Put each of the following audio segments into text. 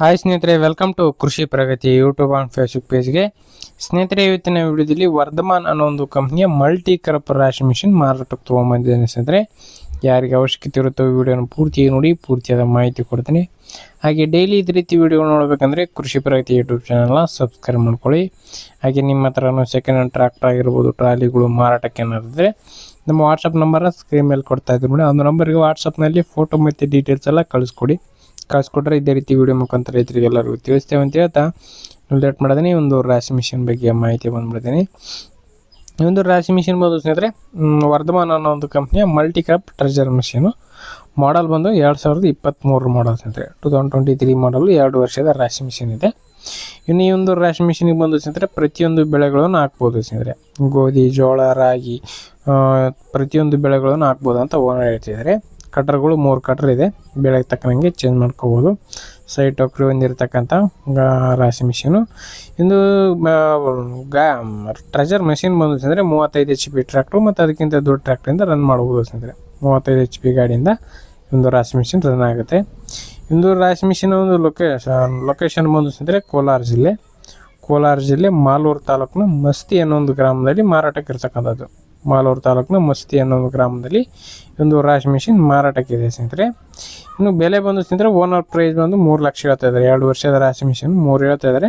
Hi ಸ್ನೇಹಿತರೆ welcome to Krishi Pragati YouTube and Facebook ಪೇಜ್ಗೆ ಸ್ನೇಹಿತರೆ, ಇವತ್ತಿನ ವಿಡಿಯೋದಲ್ಲಿ ವರ್ಧಮಾನ್ ಅನ್ನೋ ಒಂದು ಕಂಪ್ನಿಯ ಮಲ್ಟಿ ಕರಪ್ ರಾಶಿ ಮಿಷಿನ್ ಮಾರಾಟಕ್ಕೆ ತೊಗೊಂಬಂದಿದ್ದೇನೆ ಸ್ನೇಹಿತರೆ. ಯಾರಿಗೆ ಅವಶ್ಯಕತೆ ಇರುತ್ತೋ ವಿಡಿಯೋನ ಪೂರ್ತಿ ನೋಡಿ, ಪೂರ್ತಿಯಾದ ಮಾಹಿತಿ ಕೊಡ್ತೀನಿ. ಹಾಗೆ ಡೈಲಿ ಇದೇ ರೀತಿ ವಿಡಿಯೋ ನೋಡಬೇಕಂದ್ರೆ ಕೃಷಿ ಪ್ರಗತಿ ಯೂಟ್ಯೂಬ್ ಚಾನಲ್ನ ಸಬ್ಸ್ಕ್ರೈಬ್ ಮಾಡ್ಕೊಳ್ಳಿ. ಹಾಗೆ ನಿಮ್ಮ ಹತ್ರನೂ ಸೆಕೆಂಡ್ ಹ್ಯಾಂಡ್ ಟ್ರ್ಯಾಕ್ಟರ್ ಆಗಿರ್ಬೋದು ಟ್ರಾಲಿಗಳು ಮಾರಾಟಕ್ಕೆ ಏನಾದರೆ ನಮ್ಮ ವಾಟ್ಸಪ್ ನಂಬರ್ನ ಸ್ಕ್ರೀನ್ ಮೇಲೆ ಕೊಡ್ತಾ ಇದ್ದೀನಿ ನೋಡಿ. ಒಂದು ನಂಬರ್ಗೆ ವಾಟ್ಸಪ್ನಲ್ಲಿ ಫೋಟೋ ಮತ್ತು ಡೀಟೇಲ್ಸ್ ಎಲ್ಲ ಕಳಿಸ್ಕೊಡಿ. ಕಳಿಸ್ಕೊಟ್ರೆ ಇದೇ ರೀತಿ ವಿಡಿಯೋ ಮುಖಾಂತರ ರೈತರಿಗೆ ಎಲ್ಲರಿಗೂ ತಿಳಿಸ್ತೇವೆ ಅಂತ ಹೇಳ್ತಾ ಲೇಟ್ ಮಾಡಿದೀನಿ ಒಂದು ರಾಶಿ ಮಿಷನ್ ಬಗ್ಗೆ ಮಾಹಿತಿ ಬಂದ್ಬಿಡ್ತೀನಿ. ಈ ಒಂದು ರಾಶಿ ಮಿಷಿನ್ ಬಂದು ಸ್ನೇಹಿತರೆ ವರ್ಧಮಾನ ಅನ್ನೋ ಒಂದು ಕಂಪ್ನಿಯ multi crop thresher machine model ಬಂದು ಎರಡು ಸಾವಿರದ ಇಪ್ಪತ್ತ್ಮೂರು ಮಾಡಲ್ ಸ್ನೇಹಿತರೆ. ಟು ತೌಸಂಡ್ ಟ್ವೆಂಟಿ ತ್ರೀ ಮಾಡಲು ಎರಡು ವರ್ಷದ ರಾಶಿ ಮಿಷಿನ್ ಇದೆ. ಇನ್ನು ಈ ಒಂದು ರಾಶಿ ಮಿಷಿನಿಗೆ ಬಂದು ಸ್ನೇಹಿತರೆ, ಪ್ರತಿಯೊಂದು ಬೆಳೆಗಳನ್ನು ಹಾಕ್ಬೋದು ಸ್ನೇಹಿತರೆ. ಗೋಧಿ, ಜೋಳ, ರಾಗಿ ಪ್ರತಿಯೊಂದು ಬೆಳೆಗಳನ್ನು ಹಾಕ್ಬೋದು ಅಂತ ಓನರ್ ಹೇಳ್ತಿದ್ದಾರೆ. ಕಟ್ರ್ಗಳು ಮೂರು ಕಟ್ರ್ ಇದೆ. ಬೆಳೆಗೆ ತಕ್ಕನಂಗೆ ಚೇಂಜ್ ಮಾಡ್ಕೋಬೋದು. ಸೈಟ್ ಒಕ್ಕಲು ಹೊಂದಿರತಕ್ಕಂಥ ರಾಶಿ ಮಿಷಿನು ಇಂದು ಗಾ ಟ್ರೆಜರ್ ಮೆಷಿನ್ ಬಂದು ಅಂದರೆ ಮೂವತ್ತೈದು ಎಚ್ ಪಿ ಟ್ರ್ಯಾಕ್ಟ್ರು ಮತ್ತು ಅದಕ್ಕಿಂತ ದೊಡ್ಡ ಟ್ರ್ಯಾಕ್ಟ್ರಿಂದ ರನ್ ಮಾಡ್ಬೋದು ಅಂದ್ರೆ ಮೂವತ್ತೈದು ಎಚ್ ಪಿ ಗಾಡಿಯಿಂದ ಒಂದು ರಾಶಿ ಮಿಷಿನ್ ರನ್ ಆಗುತ್ತೆ. ಇಂದು ರಾಶಿ ಮಿಷಿನ್ ಒಂದು ಲೊಕೇಶನ್ ಲೊಕೇಶನ್ ಬಂದು ಅಂದ್ರೆ ಕೋಲಾರ ಜಿಲ್ಲೆ. ಕೋಲಾರ ಜಿಲ್ಲೆ ಮಾಲೂರು ತಾಲೂಕಿನ ಮಸ್ತಿ ಅನ್ನೋ ಒಂದು ಗ್ರಾಮದಲ್ಲಿ ಮಾರಾಟಕ್ಕೆ ಇರ್ತಕ್ಕಂಥದ್ದು. ಮಾಲೂರು ತಾಲೂಕಿನ ಮಸ್ತಿ ಅನ್ನೋ ಗ್ರಾಮದಲ್ಲಿ ಒಂದು ರಾಶ್ ಮಿಷಿನ್ ಮಾರಾಟಕ್ಕಿದೆ ಸ್ನೇಹಿತರೆ. ಇನ್ನು ಬೆಲೆ ಬಂದು ಸ್ನೇಹಿತರೆ ಓನರ್ ಪ್ರೈಸ್ ಬಂದು ಮೂರು ಲಕ್ಷ ಹೇಳ್ತಾ ಇದ್ದಾರೆ. ಎರಡು ವರ್ಷದ ರಾಶಿ ಮಿಷಿನ್ ಮೂರು ಹೇಳ್ತಾ ಇದ್ದಾರೆ.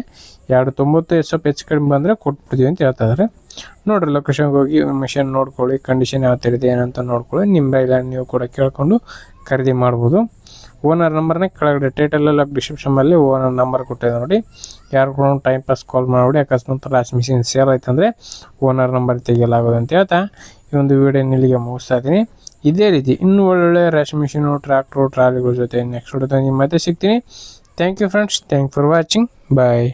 ಎರಡು ತೊಂಬತ್ತು ಸ್ವಲ್ಪ ಹೆಚ್ಚು ಕಡಿಮೆ ಬಂದರೆ ಕೊಟ್ಬಿಡ್ತೀವಿ ಅಂತ ಹೇಳ್ತಾ ಇದ್ದಾರೆ. ನೋಡಿರಿ ಲೊಕೇಶನ್ಗೆ ಹೋಗಿ ಮಿಷಿನ್ ನೋಡ್ಕೊಳ್ಳಿ ಕಂಡೀಷನ್ ಯಾವ ಥರ ಇದೆ ಏನಂತ ನೋಡ್ಕೊಳ್ಳಿ. ನಿಮ್ಮ ಇಲ್ಲ ನೀವು ಕೂಡ ಕೇಳಿಕೊಂಡು ಖರೀದಿ ಮಾಡ್ಬೋದು. ಓನರ್ ನಂಬರ್ನೇ ಕೆಳಗಡೆ ಟೈಟಲಲ್ಲಿ ಡಿಸ್ಕ್ರಿಪ್ಷನಲ್ಲಿ ಓನರ್ ನಂಬರ್ ಕೊಟ್ಟಿದೆ ನೋಡಿ. ಯಾರು ಟೈಮ್ ಪಾಸ್ ಕಾಲ್ ಮಾಡಿಬಿಡಿ, ಅಕಸ್ಮಾತ್ ರಾಶಿ ಮಿಷಿನ್ ಸೇಲ್ ಆಯ್ತಂದರೆ ಓನರ್ ನಂಬರ್ ತೆಗೆಯಲಾಗೋದು ಅಂತ ಹೇಳ್ತಾ. ಈ ಒಂದು ವಿಡಿಯೋ ನಿಲ್ಲಿಗೆ ಮುಗಿಸ್ತಾ ಇದ್ದೀನಿ. ಇದೇ ರೀತಿ ಇನ್ನೂ ಒಳ್ಳೊಳ್ಳೆ ರಾಶಿ ಮಿಷಿನು ಟ್ರ್ಯಾಕ್ಟ್ರು ಟ್ರಾಲಿಗಳ ಜೊತೆ ನೆಕ್ಸ್ಟ್ ವಿಡಿಯೋದಲ್ಲಿ ಮತ್ತೆ ಸಿಗ್ತೀನಿ. Thank you friends thank for watching bye